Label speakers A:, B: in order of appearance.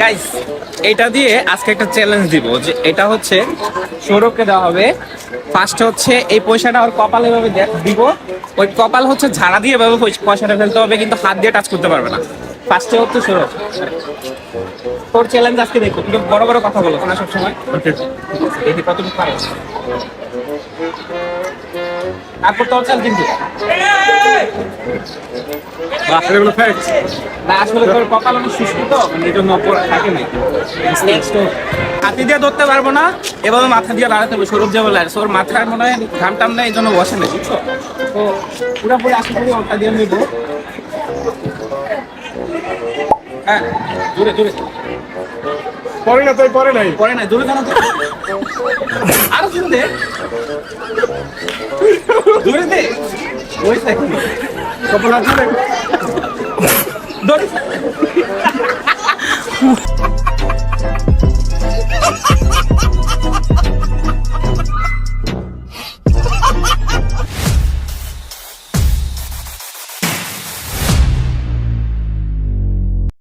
A: Guys এটা দিয়ে আজকে একটা চ্যালেঞ্জ দিব যে এটা হচ্ছে সৌরভকে দেওয়া হবে। ফার্স্ট হচ্ছে এই পয়সাটা ওর কপালে ভাবে দিব। ওই কপাল হচ্ছে ঝাড়া দিয়ে ভাবে পয়সা- পয়সাটা ফেলতে হবে কিন্তু হাত দিয়ে টাচ করতে পারবে না। ফার্স্টে হচ্ছে সৌরভ। তোর চ্যালেঞ্জ আজকে দেখো তুমি বড় বড় কথা বলো না সবসময়। দেখি পারো। তারপর তোর চাল কিন্তু। না আসলে তোর কপাল অনেক শুষ্ক তো মানে জন্য ওপর থাকে নাই। হাতি দিয়ে ধরতে পারব না এভাবে মাথা দিয়ে লাগাতে হবে সৌরভ যে বলে ওর মাথার মনে হয় ঘাম টাম নেই এই জন্য বসে নেই বুঝছ? তো পুরোপুরি আশা করি ওটা দিয়ে নিবো। হ্যাঁ দূরে দূরে।
B: পরে না, তাই পরে নাই।
A: পরে নাই, দূরে তো আরও শুন দে। দূরে দে। ওই সাইকেল
B: কপাল আছে
A: দূরে।